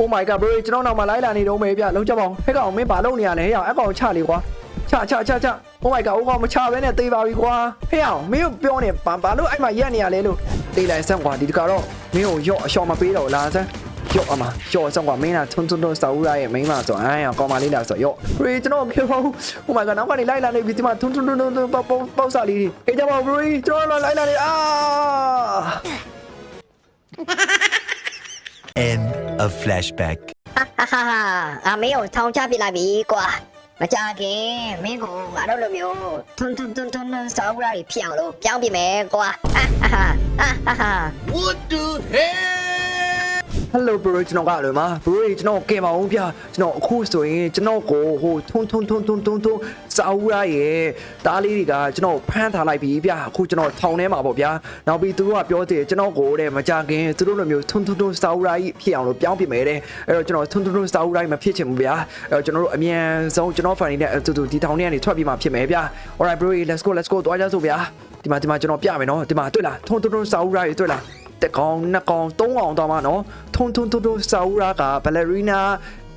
Oh my god bro ကျွန်တော်နောက်မှာလိုက်လာနေတော့မယ်ဗျလုံးချက်ပါအောင်ဟဲ့ကောင်မင်းဘာလုပ်နေရလဲဟဲ့ကောင်အကောင်ချလေကွာချချချချ Oh my god ဟိုကောင်မချဘဲနဲ့တေးပါပြီကွာဟဲ့အောင်မင်းပြောနေဘာဘာလို့အဲ့မှာရက်နေရလဲလို့တေးလိုက်စမ်းကွာဒီတကတော့မင်းကိုရော့အရှော့မပေးတော့လားစမ်းရော့အမရော့စမ်းကွာမင်းကထွန်းထွန်းထွန်းစာဦးရရဲ့မိန်းမဆိုအိုင်းအောင်ကောင်မလေးလားဆိုရော့ဘရီကျွန်တော်ပြောပါဦး Oh my god နောက်ကနေလိုက်လာနေပြီဒီမှာထွန်းထွန်းထွန်းထွန်းပေါက်ပေါက်ပေါက်စာလေးတွေအေးကြပါဘရီကျွန်တော်လိုက်လာနေအာ End of flashback. ဟာဟာဟာအမေကိုထောင်ချပြလိုက်ပြီကွာမကြခင်မင်းကိုငါတို့လိုမျိုးထွန်းထွန်းထွန်းထွန်းထွန်းစောင်းရည်ဖြစ်အောင်လို့ပြောင်းပြမယ်ကွာဟာဟာဟာဟာဟာ Hello bro ကျွန်တော်ကလည်းမ bro ကျွန်တော်ကင်ပါအောင်ဗျကျွန်တော်အခုဆိုရင်ကျွန်တော်ကိုဟိုထွန်းထွန်းထွန်းထွန်းထွန်းထွန်းစာအုပ်ရရဲ့တားလေးတွေကကျွန်တော်ဖမ်းထားလိုက်ပြီဗျအခုကျွန်တော်ထောင်ထဲမှာပေါ့ဗျာနောက်ပြီးသူတို့ကပြောသေးတယ်ကျွန်တော်ကိုတဲ့မကြခင်သူတို့လိုမျိုးထွန်းထွန်းထွန်းစာအုပ်ရကြီးဖြစ်အောင်လို့ပြောင်းပြမယ်တဲ့အဲ့တော့ကျွန်တော်ထွန်းထွန်းထွန်းစာအုပ်ရကြီးမဖြစ်ချင်ဘူးဗျာအဲ့တော့ကျွန်တော်တို့အမြန်ဆုံးကျွန်တော် fan နဲ့အတူတူဒီထောင်ထဲကနေထွက်ပြီးမှဖြစ်မယ်ဗျာ alright bro let's go let's go တွားကြစို့ဗျာဒီမှာဒီမှာကျွန်တော်ပြမယ်နော်ဒီမှာတွေ့လားထွန်းထွန်းထွန်းစာအုပ်ရကြီးတွေ့လား တက်ကောင်နှစ်ကောင်သုံးကောင်တော့မှာနော်ထုံထုံထုံထုံစာဦးရာကဘလက်ရီနာ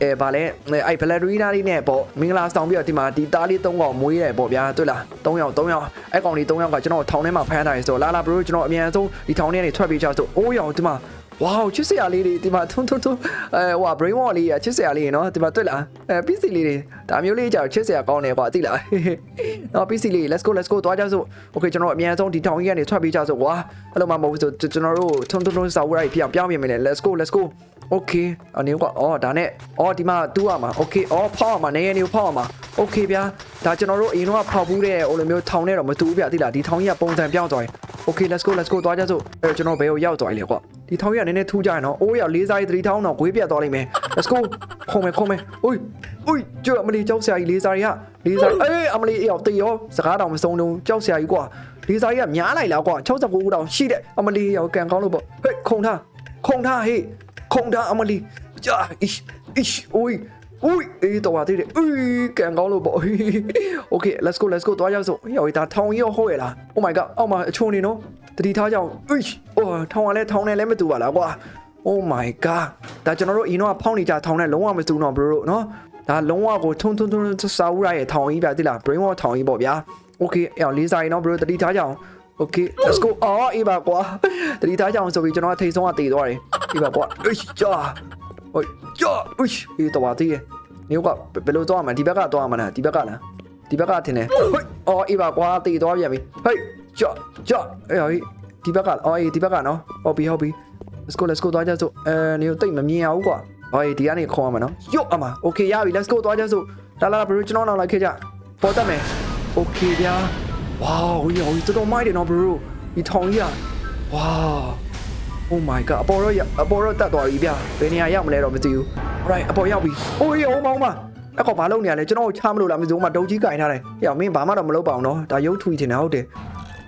အဲဗာလဲအဲ့ဘလက်ရီနာလေးနဲ့ပေါ့မင်္ဂလာဆောင်ပြီးတော့ဒီမှာဒီသားလေးသုံးကောင်မွေးတယ်ပေါ့ဗျာတွေ့လား၃ယောက်၃ယောက်အဲ့ကောင်လေး၃ယောက်ကကျွန်တော်ထောင်ထဲမှာဖမ်းထားရဆိုလာလာဘရိုကျွန်တော်အမြန်ဆုံးဒီထောင်ထဲကနေထွက်ပြေးကြဆိုအိုးရောင်ဒီမှာ ဝေါချစ်စရာလေးတွေဒီမှာထုံထုံထုံအဲဟို brain wall လေးချစ်စရာလေးနော်ဒီမှာတွေ့လားအဲ PC လေးတွေဒါမျိုးလေးကြောက်ချစ်စရာကောင်းတယ်ကွာသိလားနော် PC လေး let's go let's go သွားကြစို့ okay ကျွန်တော်အမြန်ဆုံးဒီထောင်ကြီးကနေထွက်ပြေးကြစို့ကွာအဲ့လိုမှမဟုတ်ဘူးဆိုကျွန်တော်တို့ထုံထုံထုံစာဝရိုက်ပြအောင်ပြောင်းပြင်မယ်လေ let's go let's go okay အနေကအော်ဒါနဲ့အော်ဒီမှာတူးရမှာ okay အော်ဖောက်ရမှာနေရနေဖောက်ရမှာ okay ဗျာဒါကျွန်တော်တို့အရင်တော့ဖောက်ဘူးတဲ့ဟိုလိုမျိုးထောင်နဲ့တော့မတူဘူးဗျာသိလားဒီထောင်ကြီးကပုံစံပြောင်းသွားရင် okay let's go let's go သွားကြစို့အဲ့တော့ကျွန်တော်ဘယ်ကိုရောက်သွားလဲကွာ ဒီထောင်ကြီးကနည်းနည်းထူးကြရင်နော်အိုးရောက်လေးစားရေးသတိထောင်းတော့ဂွေးပြတ်သွားလိမ့်မယ် let's go ခုံမယ်ခုံမယ်အိုးအိုးကြောက်အမလီကြောက်ဆရာကြီးလေးစားရီကလေးစားအေးအမလီအေးရောက်တေရောစကားတောင်မစုံတော့ကြောက်ဆရာကြီးကွာလေးစားကြီးကများလိုက်လားကွာ69တောင်ရှိတဲ့အမလီရောက်ကန်ကောင်းလို့ပေါ့ဟေးခုံထားခုံထားဟေးခုံထားအမလီကြာ ish ish အိုးอุ้ยအေးတော်ပါသေးတယ်အေးကန်ကောင်းလို့ပေါ့ Okay let's go let's go သွားကြစို့ဟေးဒါထောင်ကြီးရောဟုတ်ရလား Oh my god အောက်မှာအချုံနေနော် တတိထားကြအောင်အေးအော်ထောင်ကလည်းထောင်နဲ့လည်းမတူပါလားကွာ Oh my god ဒါကျွန်တော်တို့အရင်တော့ဖောင်းနေကြထောင်နဲ့လုံးဝမတူတော့ bro နော်ဒါလုံးဝကိုထုံထုံထုံစာဦးရရဲ့ထောင်ကြီးပြတိလား brain wash ထောင်ကြီးပေါ့ဗျာ Okay အဲ့လေးစားရင်နော် bro တတိထားကြအောင် Okay let's go အော်အေးပါကွာတတိထားကြအောင်ဆိုပြီးကျွန်တော်အထိတ်ဆုံးကတည်သွားတယ်အေးပါကွာအေးကြာဟိုကြာအေးအေးတော်ပါသေးတယ်နေကဘယ်လိုသွားမှာဒီဘက်ကသွားမှာလားဒီဘက်ကလားဒီဘက်ကထင်တယ်ဟိုအော်အေးပါကွာတည်သွားပြန်ပြီဟေး ကြာကြာအေးဟေးဒီဘက်ကအော်အေးဒီဘက်ကနော်ဟုတ်ပြီဟုတ်ပြီ let's go let's go သွားကြစို့အဲနေတိတ်မမြင်ရဘူးကွာဟောဒီကနေခေါ်ရမှာနော်ယော့အမ okay ရပြီ let's go သွားကြစို့လာလာဘရိုကျွန်တော်နောက်လိုက်ခဲ့ကြပေါ်တတ်မယ် okay ဗျာ wow ဟိုရောတော်တော်မိုက်တယ်နော် bro ဒီထောင်ကြီးอ่ะ wow oh my god အပေါ်တော့အပေါ်တော့တက်သွားပြီဗျာဘယ်နေရာရောက်မလဲတော့မသိဘူး alright အပေါ်ရောက်ပြီ oh ရောမောင်းမအဲ့ကောင်ဘာလုပ်နေရလဲကျွန်တော်ချမလို့လားမသိဘူးမဒုံကြီးကင်ထားတယ်ဟဲ့မင်းဘာမှတော့မလုပ်ပါဘူးနော်ဒါရုပ်ထွေချင်တယ်ဟုတ်တယ်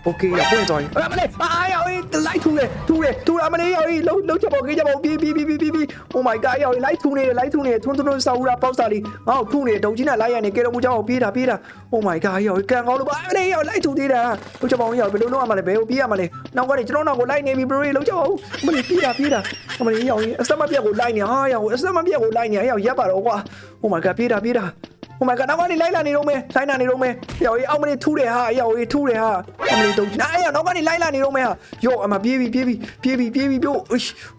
Okay ရပွင့်သွားပြီအမလေးအာရောင်လိုက်ထူတယ်ထူတယ်ထူအမလေးရောင်လုံးလုံးချက်ပေါ်ကြီးချက်ပေါ်ပြေးပြေးပြေးပြေးပြေး Oh my god ရောင်လိုက်ထူနေတယ်လိုက်ထူနေတယ်ထွန်းထွန်းထွန်းစာဦးရာပေါက်စာလေးငါ့ကိုထူနေဒုံကြီးနဲ့လိုက်ရနေကေတော်မူကြောင်ပြေးတာပြေးတာ Oh my god ရောင်ကန်ကောင်းလို့ပါအမလေးရောင်လိုက်ထူသေးတာလုံးချက်ပေါ်ရောင်ဘယ်လိုလုပ်ရမလဲဘယ်ကိုပြေးရမလဲနောက်ကနေကျွန်တော်နောက်ကိုလိုက်နေပြီ bro လုံးချက်ပေါ်အမလေးပြေးတာပြေးတာအမလေးရောင်အစမပြက်ကိုလိုက်နေဟာရောင်အစမပြက်ကိုလိုက်နေရောင်ရပ်ပါတော့ကွာ Oh my god ပြေးတာပြေးတာ Oh my god နောက်ကနေလိုက်လာနေတော့မယ်လိုက်လာနေတော့မယ်ယောအေးအောက်မလေးထူးတယ်ဟာယောအေးထူးတယ်ဟာအမလေးတုံးနားရနောက်ကနေလိုက်လာနေတော့မယ်ဟာယောအမပြေးပြီပြေးပြီပြေးပြီပြေးပြီပြို့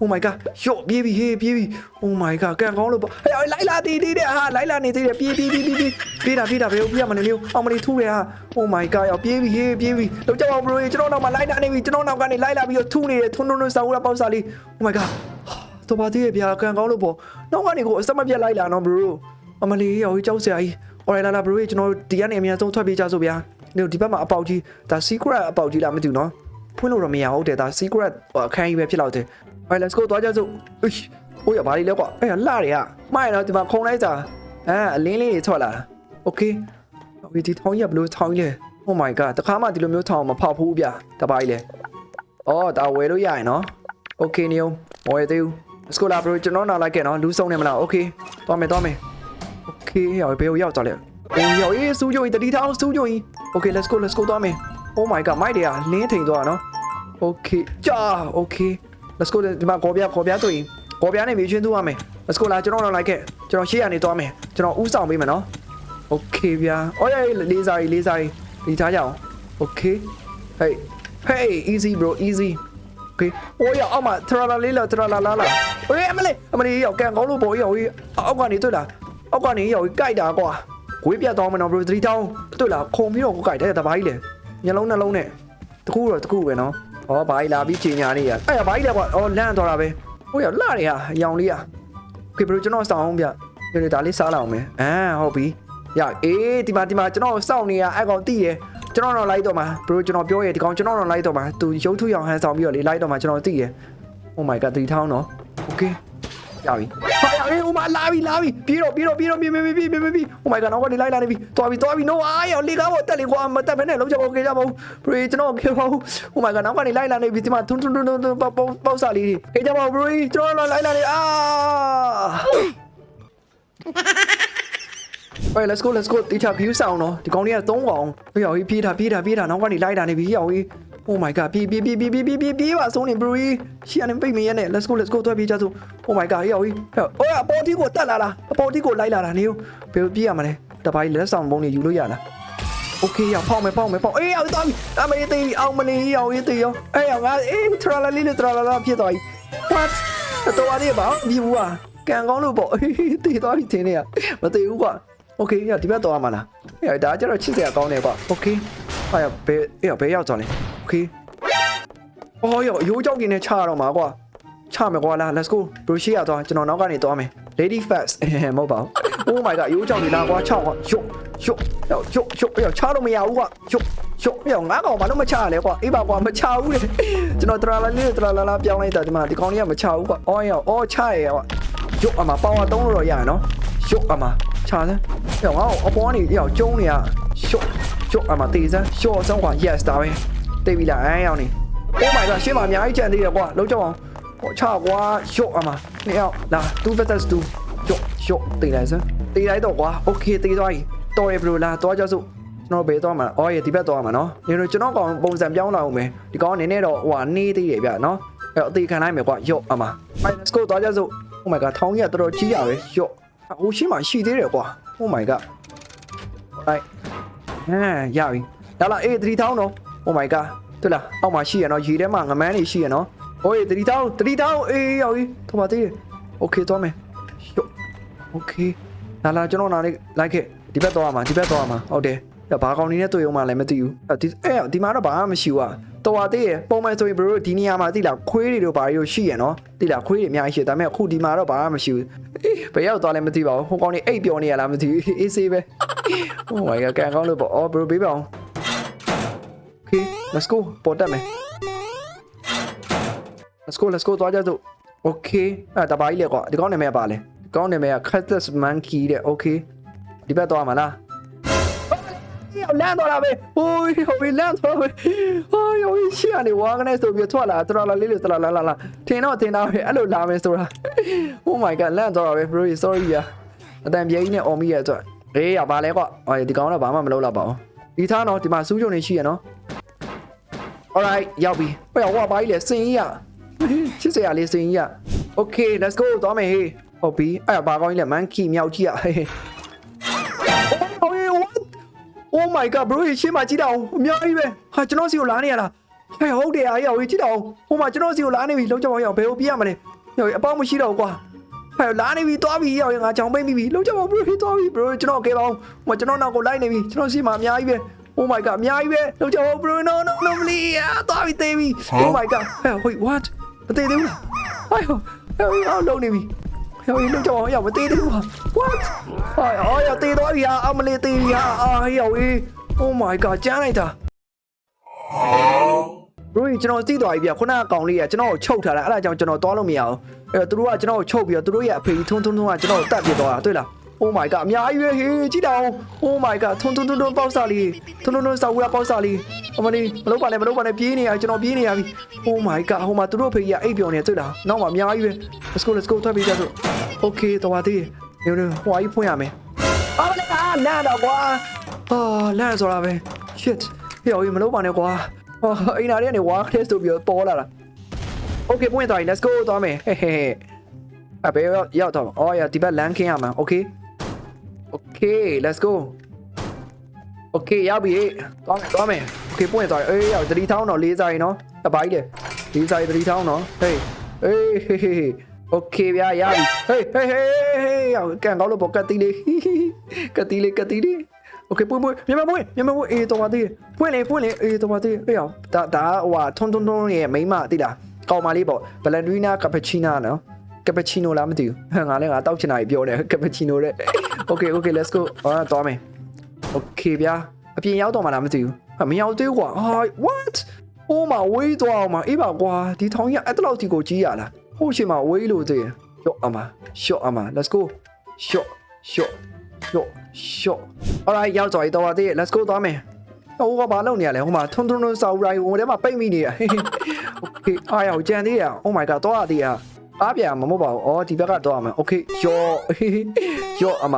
Oh my god ယောပြေးပြီဟေးပြေးပြီ Oh my god ကန်ကောင်းလို့ပေါ့ဟဲ့လိုက်လာသေးသေးတယ်ဟာလိုက်လာနေသေးတယ်ပြေးပြေးပြေးပြေးပြေးတာပြေးတာဘယ်လိုပြေးရမလဲမျိုးအောက်မလေးထူးတယ်ဟာ Oh my god ယောပြေးပြီဟေးပြေးပြီတော့ကြောက်ဘရိုကျွန်တော်နောက်မှာလိုက်လာနေပြီကျွန်တော်နောက်ကနေလိုက်လာပြီးတော့ထူးနေတယ်ထွန်းထွန်းထွန်းစာဦးလာပေါက်စာလေး Oh my god တော့ပါသေးရဲ့ဗျာကန်ကောင်းလို့ပေါ့နောက်ကနေကိုအစမပြတ်လိုက်လာနော်ဘရို အမလေးယောကြောက်စရာကြီး alright လာလာ bro ကျွန်တော်ဒီကနေအများဆုံးထွက်ပြေးကြစို့ဗျာဒီဒီဘက်မှာအပေါက်ကြီးဒါ secret အပေါက်ကြီးလားမသိဘူးနော်ဖွင့်လို့တော့မရဟုတ်တယ်ဒါ secret အခန်းကြီးပဲဖြစ်တော့တယ် alright let's go သွားကြစို့အိုးဟိုရဘာလေးလဲကွာအဲ့လှတွေကမှားရတော့ဒီမှာခုံလိုက်တာအဲအလင်းလေးတွေထွက်လာ okay okay ဒီထောင်းကြီးကဘလို့ထောင်းကြီးလဲ oh my god တခါမှဒီလိုမျိုးထောင်းမဖောက်ဘူးဗျာတပါးကြီးလဲအော်ဒါဝယ်လို့ရရင်နော် okay နေအောင်မဝယ်သေးဘူး let's go လာ bro ကျွန်တော်နောက်လိုက်ခဲ့နော်လူစုံနေမလား okay သွားမယ်သွားမယ် Okay ဟောဘယ်ကိုရောက်သွားလဲ။အေးရောက်အေးစူးကြုံကြီးတတိထောင်စူးကြုံကြီး။ Okay let's go let's go သွားမယ်။ Oh my god မိုက်တွေကလင်းထိန်သွားတာနော်။ Okay ကြာ Okay let's go ဒီမှာခေါ်ပြခေါ်ပြဆိုရင်ခေါ်ပြနဲ့မြေချင်းသူရမယ်။ let's go လာကျွန်တော်တော့လိုက်ခဲ့ကျွန်တော်ရှေ့ကနေသွားမယ်။ကျွန်တော်ဥဆောင်ပေးမယ်နော်။ Okay ဗျာ။အော်ရေးလေးစားကြီးလေးစားကြီးဒီထားကြအောင်။ Okay hey hey easy bro easy โอเคโอ้ยออกมาทราลาลีลาทราลาลาลาเอ้ยอมะเลอมะเลอยากแกงก้าวโลบ่อยอยากออกกว่านี่ตุ้ยล่ะ အောက်ကနေရောက်ကြီးကြိုက်တာကွာဝေးပြတ်သွားမနော်ဘရို3တောင်းတွေ့လားခုံပြီးတော့ကိုကြိုက်တယ်တပိုင်းလေညလုံးနှလုံးနဲ့တခုတော့တခုပဲနော်။အော်ဘာကြီးလာပြီးချိန်ညာနေရ။အဲ့ဘာကြီးလဲကွာ။အော်လန့်သွားတာပဲ။ဟိုရောက်လာတယ်ဟာအယောင်လေးဟာ။ Okay ဘရိုကျွန်တော်စောင်းအောင်ဗျ။ကျွန်တော်ဒါလေးစားလာအောင်မယ်။အမ်ဟုတ်ပြီ။ရအေးဒီမှာဒီမှာကျွန်တော်စောင့်နေရအဲ့ကောင်တိရ။ကျွန်တော်တော့လိုက်တော့မှာဘရိုကျွန်တော်ပြောရဒီကောင်ကျွန်တော်တော့လိုက်တော့မှာသူရုပ်ထုရောင်ဟန်ဆောင်ပြီးတော့လေလိုက်တော့မှာကျွန်တော်တိရ။ Oh my god 3000နော်။ Okay ရပြီ။ အေးဟိုမှာလာပြီလာပြီပြေးတော့ပြေးတော့ပြေးတော့ပြေးပြေးပြေးပြေးပြေးပြေး Oh my god နောက်ကနေလိုက်လာနေပြီတွားပြီတွားပြီ no အားရလေကားပေါ်တက်လေကွာမတက်ဘဲနဲ့လုံးချဖို့ကေကြပါဦးဘရီကျွန်တော်ကေပါဦး Oh my god နောက်ကနေလိုက်လာနေပြီဒီမှာထွန်းထွန်းထွန်းထွန်းပေါက်ပေါက်ပေါက်စားလေးတွေကေကြပါဦးဘရီကျွန်တော်လိုက်လာနေအာ All right let's go let's go တီချာ view ဆောင်တော့ဒီကောင်လေးက3ကောင်ဟေ့ရောက်ပြေးတာပြေးတာပြေးတာနောက်ကနေလိုက်တာနေပြီရောက် Oh my god ပြေးပြေးပြေးပြေးပြေးပြေးပြေးပြေးပါဆုံးနေ bro ရှီအနေပိတ်မရနဲ့ let's go let's go သွားပြေးကြစို့ Oh my god ရောက်ဟေ့ဟိုအပေါ်တီကိုတက်လာလားအပေါ်တီကိုလိုက်လာတာနေဘယ်ပြေးရမလဲတပိုင်းလက်ဆောင်ပုံးနေယူလို့ရလား Okay ရောက်ဖောက်မယ်ဖောက်မယ်ဖောက်အေးရောက်သွားပြီအမလေးတေးအောင်မလေးရောက်ရေးတေးရောအေးရောက်ငါအေးထရလာလေးနဲ့ထရလာလာဖြစ်သွားပြီ What တော်ရည်ပါမြည်ဘူးอ่ะကန်ကောင်းလို့ပေါ့အေးတေးသွားပြီထင်နေရမတေးဘူးကွာ Okay ရဒီဘက်တော့မှာလားအေးဒါကျတော့ချစ်စရာကောင်းတယ်ကွာ Okay ဟာရဘယ်အေးဘယ်ရောက်သွားလဲ Okay အော်ရောရိုးကြောက်กินနဲ့ချရတော့မှာကွာချမယ်ကွာလာ let's go bro ရှေ့ရသွားကျွန်တော်နောက်ကနေသွားမယ် lady fast မဟုတ်ပါဘူး oh my god ရိုးကြောက်နေလားကွာချောက်ကွာရှုပ်ရှုပ်ယောရှုပ်ရှုပ်ယောချလို့မရဘူးကွာရှုပ်ရှုပ်ယောငါကောင်ဘာလို့မချရလဲကွာအေးပါကွာမချဘူးလေကျွန်တော်တရာလာလေးတရာလာလာပြောင်းလိုက်တာဒီမှာဒီကောင်လေးကမချဘူးကွာအော်ယောအော်ချရကွာရှုပ်အမပေါဝါတုံးလို့တော့ရရနော်ရှုပ်အမချစမ်းယောငါ့ကိုအပေါ်ကနေယောကျုံးနေရရှုပ်ရှုပ်အမတေးစမ်းရှုပ်အောင်ကွာ yes ဒါပဲ Tại vì là IELTS này? Oh my god, shit mà nhái chuyện thì được quá Đúng chưa? Không? Họ chả quá chỗ à mà. Nèo, là tu vết ta tu. Chỗ, chỗ, tỷ lại sao tỷ lại tổ quá, ok, tỷ rồi Tôi rồi là tôi cho dụ nó bé to mà. Ôi thì bé to mà nó. Nhưng mà cho nó còn bông giảm giống nào mày thì có nến nè độ quả ni thì để vậy nó. Ẹo thì khả năng mày quả chỗ à mà. Mày school to cho dụ oh my god thong nhà tôi chỉ giỏi đấy chỗ à u chỉ mà chỉ thế được quả oh my god. Đây. À giỏi đó là e thì thong đâu Oh my god 对啦，အောက်မှာရှိရနော်ရေထဲမှာငမန်းနေရှိရနော်။ဟိုးတတိတောင်းတတိတောင်းအေးရောက်ပြီ။ထော်ပါသေးတယ်။ Okay သွားမယ်။ယော့ Okay လာလာကျွန်တော်နားလေးလိုက်ခဲ့ဒီဘက်သွားမှာဒီဘက်သွားမှာဟုတ်တယ်။ဘာကောင်းနေနဲ့တွေ့အောင်မလဲမသိဘူး။အဲဒီအဲ့ဒီမှာတော့ဘာမှမရှိဘူးอ่ะ။တော်ပါသေးရပုံမှန်ဆိုရင်ဘရိုဒီနေရာမှာသိလားခွေးတွေတို့ဘာတွေရှိရနော်။သိလားခွေးတွေအများကြီးရှိတယ်ဒါပေမဲ့အခုဒီမှာတော့ဘာမှမရှိဘူး။ဘယ်ရောက်သွားလဲမသိပါဘူး။ဟိုကောင်နေအိတ်ပြောနေရလားမသိဘူး။အေးဆေးပဲ။ Oh my god ကန်ကောင်းလို့ပေါ့။အော်ဘရိုဘေးပါအောင်။ Okay, let's go. ပေါ်တက်မယ် Let's go, let's go သွားကြစို့ Okay အဲ့ဒါဘာကြီးလဲကွာဒီကောင်းနာမည်ကပါလဲဒီကောင်းနာမည်က Cactus Monkey တဲ့ Okay ဒီဘက်သွားမှာလားရောက်လမ်းတော့လာပဲဟိုးဟိုဘီလမ်းတော့ပဲဟိုးယောရှီအနေဝါကနေဆိုပြီးထွက်လာထွက်လာလေးလေးထွက်လာလာလာလာထင်တော့ထင်တော့ပဲအဲ့လိုလာမယ်ဆိုတာ Oh my god လမ်းတော့ပဲ bro sorry ရအတန်ပြေးကြီးနဲ့အော်မိရအတွက်အေးရပါလဲကွာအော်ဒီကောင်တော့ဘာမှမလုပ်တော့ပါဘူးဒီသားတော့ဒီမှာစူးကြုံနေရှိရနော် Alright ရောက်ပြီဟိုရောက်ဟိုဘာကြီးလဲစင်ကြီးရချစ်စရာလေးစင်ကြီးရ Okay let's go သွားမယ်ဟေးဟုတ်ပြီအဲ့ဘာကောင်းကြီးလဲ monkey မြောက်ကြီးရဟေး Oh what Oh my god bro ရှင်းမကြည့်တော့အများကြီးပဲဟာကျွန်တော်စီကိုလာနေရလားဟဲ့ဟုတ်တယ်အားရောက်ကြည့်တော့ဟိုမှာကျွန်တော်စီကိုလာနေပြီလုံးချောင်းရောက်ဘယ်ကိုပြေးရမလဲရောက်အပေါင်းမရှိတော့ဘူးကွာဟဲ့လာနေပြီသွားပြီရောက်ငါချောင်းပိတ်ပြီလုံးချောင်း bro သွားပြီ bro ကျွန်တော်ကဲပါအောင်ဟိုကျွန်တော်နောက်ကိုလိုက်နေပြီကျွန်တော်စီမှာအများကြီးပဲ Oh my god အများကြီးပဲလုံးချောင်း bro no no no please သွားပြီသေးပြီ Oh my god ဟဲ့ wait what မသေးသေးဘူးလားဟဲ့ဟဲ့အောင်လုံးနေပြီဟဲ့လုံးချောင်းရောက်မသေးသေးဘူးဟာ what ဟာအော်ရသေးသွားပြီဟာအမလေးသေးပြီဟာအာရောက် Oh my god ကျန်းလိုက်တာဘရိုကျွန်တော်သိသွားပြီဗျခုနကကောင်လေးကကျွန်တော်ကိုချုပ်ထားတာအဲ့ဒါကြောင့်ကျွန်တော်သွားလို့မရအောင်အဲ့တော့သူတို့ကကျွန်တော်ကိုချုပ်ပြီးတော့သူတို့ရဲ့အဖေကြီးထွန်းထွန်းထွန်းကကျွန်တော်ကိုတတ်ပြစ်သွားတာတွေ့လား Oh my god အများကြီးပဲဟေးကြည့်တော့ Oh my god ထွန်းထွန်းထွန်းထွန်းပေါက်စားလေးထွန်းထွန်းထွန်းစာဝူရပေါက်စားလေးအမလေးမလုပ်ပါနဲ့မလုပ်ပါနဲ့ပြေးနေရကျွန်တော်ပြေးနေရပြီ Oh my god ဟိုမှာသူတို့အဖေကြီးကအိပ်ပျော်နေတွေ့လားနောက်မှာအများကြီးပဲ Let's go let's go ထွက်ပြေးကြစို့ Okay တော်ပါသေးတယ်ညနေဟိုအကြီးဖွင့်ရမယ်အမလေးကလန့်တော့ကွာအာလန့်ဆိုတာပဲ shit ဟေ့မလုပ်ပါနဲ့ကွာဟောအိမ်နာတွေကနေဝါခဲဆိုပြီးတော့ပေါ်လာတာ Okay ပွင့်သွားပြီ let's go သွားမယ်ဟဲ့ဟဲ့ဟဲ့အဘယ်ရောက်ရောက်တော့အော်ရဒီဘက်လမ်းခင်းရမှာโ อเคโอเค let's go โอเคရောက်ပြီသွားမယ်သွားမယ်โอเคပွင့်သွားအေးရောက်သတိထောင်းတော့လေးစားရင်နော်တပိုင်းတယ်လေးစားရင်သတိထောင်းနော်ဟေးအေးဟေးဟေးโอเคဗျာရပြီဟေးဟေးဟေးရောက်ကန်ကောက်လို့ပေါ့ကတ်တီလေးကတ်တီလေးကတ်တီလေးโอเคပွင့်ပွင့်မြန်မာပွင့်မြန်မာပွင့်အေးတော်ပါသေးပွင့်လေပွင့်လေအေးတော်ပါသေးအေးရောက်ဒါဒါဟိုဟာထွန်းထွန်းထွန်းရဲ့မိမတိလားကောင်းပါလေးပေါ့ဘလန်ဒရီနာကပချီနာနော် ကပချီနိုလားမသိဘူးဟဲ့ငါလည်းငါတောက်ချင်တာကြီးပြောတယ်ကပချီနိုတဲ့ Okay okay let's go ဟာသွားမယ် Okay ဗျာအပြင်ရောက်တော့မှလားမသိဘူးဟာမရောက်သေးဘူးကွာဟာ what ဟိုမှာဝေးသွားအောင်မအေးပါကွာဒီထောင်ကြီးအဲ့တလောက်တီကိုကြီးရလားဟိုရှိမှာဝေးလို့သေးတယ်ရော့အမရှော့အမ let's go ရှော့ရှော့ရှော့ရှော့ alright ရောက်သွားပြီတော့ပါသေးတယ် let's go သွားမယ်ဟိုကဘာလုပ်နေရလဲဟိုမှာထွန်းထွန်းထွန်းစာဦးရိုင်းဟိုထဲမှာပိတ်မိနေရ Okay အားရအောင်ကြံသေးရ Oh my god တော့ရသေးရ အားပြန်မှာမဟုတ်ပါဘူး။အော်ဒီဘက်ကတော့မှာ။ Okay ယောယောအမ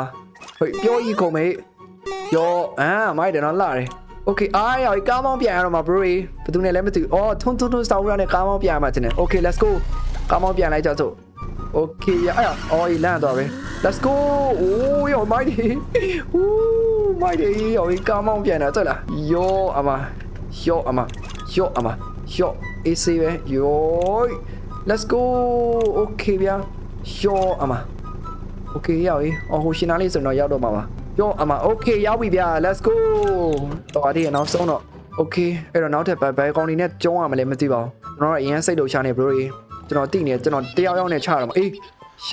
ဟိုပြောကြီးကုန်မေ။ယောအာမိုက်တယ်နော်လာတယ်။ Okay အားရကားမောင်းပြန်ရတော့မှာ bro ။ဘယ်သူနဲ့လဲမသိဘူး။အော်ထွန်းထွန်းထွန်းစောင်းရနဲ့ကားမောင်းပြန်ရမှာတင်တယ်။ Okay let's go ။ကားမောင်းပြန်လိုက်ကြစို့။ Okay ရအဲ့အော်လန့်တော့ပဲ။ Let's go ။အိုးယောမိုက်တယ်။ဟူးမိုက်တယ်ယောကားမောင်းပြန်တာတွေ့လား။ယောအမယောအမယောအမယောအေးစေးပဲယော Let's go Okay ဗျာရှောအမ Okay ရောက်ပြီအော်ဟိုရှင်နာလေးဆိုတော့ရောက်တော့မှာပါယောအမ Okay ရောက်ပြီဗျာ Let's go တော်ရည်နောက်ဆုံးတော့ Okay အဲ့တော့နောက်ထပ်ဘယ်ဘယ်ကောင်နေနဲ့ကျုံးရမလဲမသိပါဘူးကျွန်တော်ကအရင်စိတ်လှုပ်ရှားနေ bro ကြီးကျွန်တော်တိနေကျွန်တော်တယောက်ယောက်နဲ့ချတော့မှာအေး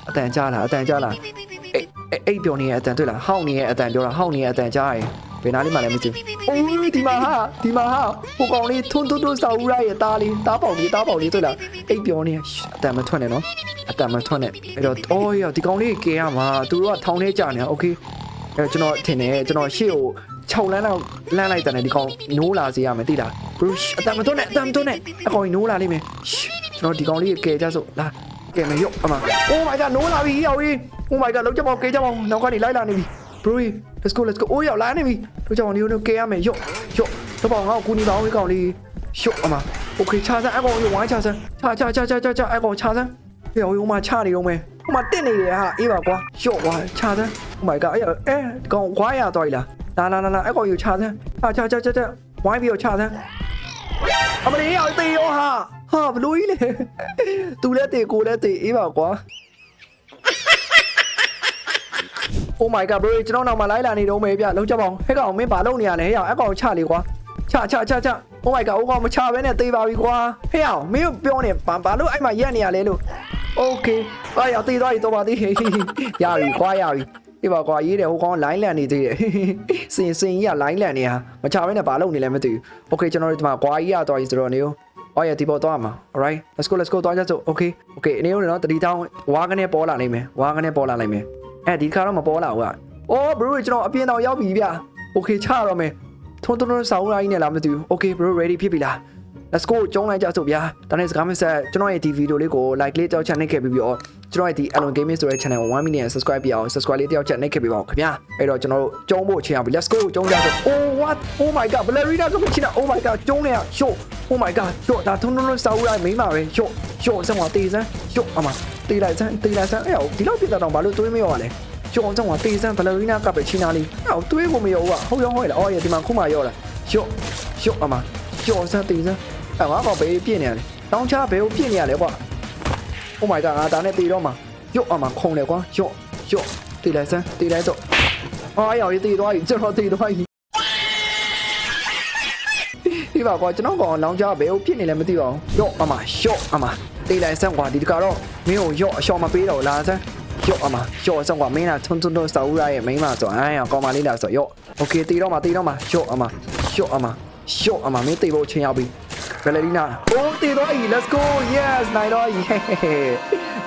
အတန်ကြားလားအတန်ကြားလားအေးအေးပြောနေရဲ့အတန်တွေ့လားဟောင်းနေရဲ့အတန်ပြောတာဟောင်းနေရဲ့အတန်ကြားရင် ဘယ်နားလေးမှလည်းမသိဘူး။အိုးဒီမှာဟာဒီမှာဟာဟိုကောင်လေးထွန်းထွန်းထွန်းစာဦးရရဲ့တားလေးတားပေါင်လေးတားပေါင်လေးတွေ့လားအိပ်ပြောနေအတန်မထွက်နဲ့နော်အတန်မထွက်နဲ့အဲ့တော့အော်ရဒီကောင်လေးကဲရမှာသူတို့ကထောင်ထဲကြာနေတာโอเคအဲ့ကျွန်တော်ထင်တယ်ကျွန်တော်ရှေ့ကို6လမ်းလောက်လမ်းလိုက်တယ်ဒီကောင်နိုးလာစေရမယ်တိလားဘရူးအတန်မထွက်နဲ့အတန်မထွက်နဲ့အကောင်ကြီးနိုးလာလိမ့်မယ်ကျွန်တော်ဒီကောင်လေးကဲကြစို့လာကဲမယ်ရော့အမ Oh my god နိုးလာပြီရောက်ပြီ Oh my god လောက်ကြပါကဲကြပါနောက်ကနေလိုက်လာနေပြီ bro let's go let's go အိုးရောက်လာနေပြီတို့ကြောင့်ဒီလိုကဲရမယ်ရော့ရော့တော့ပေါ့ငါ့ကိုကူညီပါအောင်ဒီကောင်လေးရှော့အမ okay ခြာစမ်းအကောင်ရောဝိုင်းခြာစမ်းခြာခြာခြာခြာခြာအကောင်ခြာစမ်းဟေးဟိုမှာခြာနေတော့မယ်ဟိုမှာတက်နေတယ်ဟာအေးပါကွာရှော့ဝါခြာစမ်း Oh my god အဲ့အဲကောင်ဝိုင်းရသွားပြီလားလာလာလာလာအကောင်ရောခြာစမ်းခြာခြာခြာခြာဝိုင်းပြီးတော့ခြာစမ်းအမလေးရောက်တေးရောဟာဟာဘလို့ကြီးလေသူလည်းတေးကိုလည်းတေးအေးပါကွာ Oh my god bro ကျွန်တော်နောက်မှာလိုက်လာနေတော့မယ်ဗျလုံးကြပါအောင်ဟဲ့ကောင်မင်းဘာလုပ်နေရလဲဟဲ့အောင်အကောင်ချလေကွာချချချချ Oh my god ဟိုကောင်မချဘဲနဲ့တေးပါပြီကွာဟဲ့အောင်မင်းပြောနေဘာဘာလို့အဲ့မှာရက်နေရလဲလို့ Okay ဘာရတေးသွားပြီတော့ပါသေးဟေးရပြီကွာရပြီဒီပါကွာရေးတယ်ဟိုကောင်လိုင်းလန်နေသေးတယ်စင်စင်ကြီးကလိုင်းလန်နေဟာမချဘဲနဲ့ဘာလုပ်နေလဲမသိဘူး Okay ကျွန်တော်တို့ဒီမှာကွာကြီးရသွားပြီဆိုတော့နေဦးအော်ရဒီပေါ်သွားမှာ alright let's go let's go သွားကြစို့ okay okay အနေနဲ့တော့တတိတောင်းဝါးကနေပေါ်လာနိုင်မယ်ဝါးကနေပေါ်လာနိုင်မယ် အဲဒီခါတော့မပေါ်လာဘူးကအော် bro ကျွန်တော်အပြင်တော်ရောက်ပြီဗျ okay ချရတော့မယ်ထုံးထုံးထုံးဆောင်းရိုင်းနဲ့လားမသိဘူး okay bro ready ဖြစ်ပြီလား let's go ကျုံးလိုက်ကြစို့ဗျာဒါနဲ့စကားမဆက်ကျွန်တော်ရဲ့ဒီဗီဒီယိုလေးကို like လေးတောက်ချက်နှိပ်ခဲ့ပြီးပြီးတော့ ကျွန်တော်ရဲ့ဒီ Alon Gaming ဆိုတဲ့ channel ကို1 million subscribe ပြအောင် subscribe လေးတောက်ချက်နှိပ်ခဲ့ပြီးပါဦးခင်ဗျာအဲ့တော့ကျွန်တော်တို့ကျုံးဖို့ချိန်အောင်ပြီ let's go ကျုံးကြစို့ oh what oh my god ballerina ကမချင်တာ oh my god ကျုံးနေရ show oh my god ရှော့ဒါထုံထုံထုံစာဦးရိုင်းမိမပဲရှော့ရှော့စံဝတေးစမ်းရှော့အမတေးလိုက်စမ်းတေးလိုက်စမ်းအဲ့ဟိုဒီလောက်ပြတ်တော့ဘာလို့တွေးမရောရလဲရှော့စံဝတေးစမ်းဘယ်လိုရင်းနာကပဲချီနာလေးအဲ့ဟိုတွေးကိုမရောဘူးကဟုတ်ရောဟုတ်လားအော်ရဒီမှာခုမှရောလာရှော့ရှော့အမရှော့စမ်းတေးစမ်းအဲ့ငါကောင်ဘေးပြည့်နေရလဲတောင်းချဘဲကိုပြည့်နေရလဲကွာ oh my god ငါဒါနဲ့တေးတော့မှာရှော့အမခုံတယ်ကွာရှော့ရှော့တေးလိုက်စမ်းတေးလိုက်တော့အော်ရော်တေးသွားပြီကျွန်တော်တေးသွားပြီ ဒီပါကွာကျွန်တော်ကောင်လောင်းကြဘယ်ကိုဖြစ်နေလဲမသိပါဘူးရော့အမရှော့အမတေးလိုက်ဆန်းကွာဒီတကတော့မင်းကိုရော့အရှော့မပေးတော့လားဆန်းရော့အမရှော့ဆန်းကွာမင်းကထွန်းထွန်းထွန်းစာဦးရရဲ့မိန်းမဆိုအိုင်းအောင်ကောင်မလေးလားဆိုရော့โอเคတေးတော့မှာတေးတော့မှာရှော့အမရှော့အမရှော့အမမင်းတေးဖို့ချင်းရောက်ပြီ ဘယ်လရီနာအိုးတည်သွားပြီ let's go yes နိုင်တော့ပြီ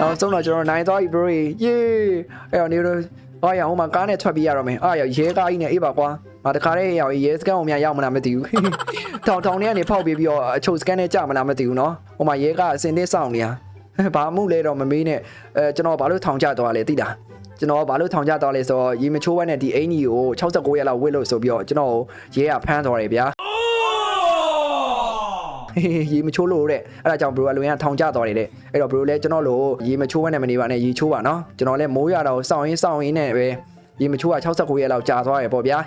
အော်ဆုံးတော့ကျွန်တော်နိုင်သွားပြီ bro yeah အဲ့တော့နေတော့အော်ရဟိုမှာကားနဲ့ထွက်ပြေးရတော့မယ်အားရရဲကားကြီးနဲ့အေးပါကွာငါတခါတည်းရရဲစကန်အောင်များရောက်မလားမသိဘူးထောင်ထောင်ထဲကနေဖောက်ပြီးပြီးတော့အချုပ်စကန်နဲ့ကြာမလားမသိဘူးနော်ဟိုမှာရဲကအစင်သေးစောင့်နေတာဘာမှလဲတော့မမေးနဲ့အဲကျွန်တော်ဘာလို့ထောင်ကျသွားလဲသိတာကျွန်တော်ဘာလို့ထောင်ကျသွားလဲဆိုတော့ရေမချိုးဝက်နဲ့ဒီအင်ကြီးကို69ရက်လောက်ဝစ်လို့ဆိုပြီးတော့ကျွန်တော်ရဲကဖမ်းသွားတယ်ဗျာ ရေမချိုးလို့တဲ့အဲ့ဒါကြောင့် bro ကလူရန်ထောင်ကျသွားတယ်တဲ့အဲ့တော့ bro လည်းကျွန်တော်လိုရေမချိုးဘဲနဲ့မနေပါနဲ့ရေချိုးပါနော်ကျွန်တော်လည်းမိုးရတော့စောင်းရင်းစောင်းရင်းနဲ့ပဲရေမချိုးက69ရက်လောက်ကြာသွားတယ်ပေါ့ဗျာ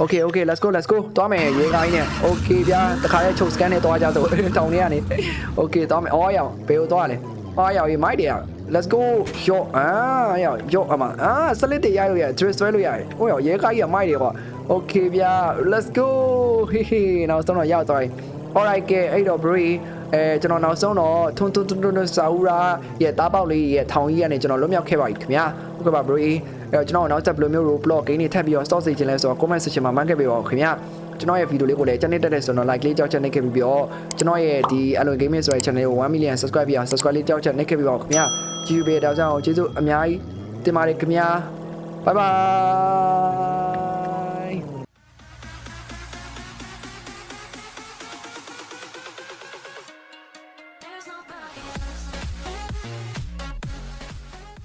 Okay okay let's go let's go သွားမယ်ရေကိုင်းနဲ့ Okay ဗျာတခါလေးချုပ် scan နဲ့သွားကြဆိုတောင်ထဲကနေ Okay သွားမယ်အော်ရောင်ဘယ်ကိုသွားလဲအော်ရောင်ရေမိုက်တယ်ရ let's go ရော့အာရော့ရော့အမအာစလစ်တွေရလို့ရ twist ဆွဲလို့ရတယ်ဟိုရောရေကိုင်းရမိုက်တယ်ပေါ့ Okay ဗျာ let's go ဟေးဟေးနောက်ဆုံးတော့ရောက်သွားပြီ alright ကဲအဲ့တော့ bro အဲကျွန်တော်နောက်ဆုံးတော့ထွန်းထွန်းထွန်းထွန်းဆာဦးရာရဲ့တားပေါက်လေးရဲ့ထောင်ကြီးကနေကျွန်တော်လွတ်မြောက်ခဲ့ပါပြီခင်ဗျာဟုတ်ကဲ့ပါ bro အဲ့တော့ကျွန်တော်နောက်ဆက်ဘယ်လိုမျိုး roadblock game တွေထပ်ပြီးတော့ stop စေချင်လဲဆိုတော့ comment section မှာမှတ်ခဲ့ပေးပါဦးခင်ဗျာကျွန်တော်ရဲ့ဗီဒီယိုလေးကိုလည်းချန်နေတက်တဲ့ဆိုတော့ like လေးကြောက်ချက်နေခဲ့ပြီးတော့ကျွန်တော်ရဲ့ဒီ Allen Gaming ဆိုတဲ့ channel ကို1 million subscribe ပြီးအောင် subscribe လေးကြောက်ချက်နေခဲ့ပြီးပါဦးခင်ဗျာကြည့်ပေးတဲ့တော့ကြောင့်ကျေးဇူးအများကြီးတင်ပါတယ်ခင်ဗျာ bye bye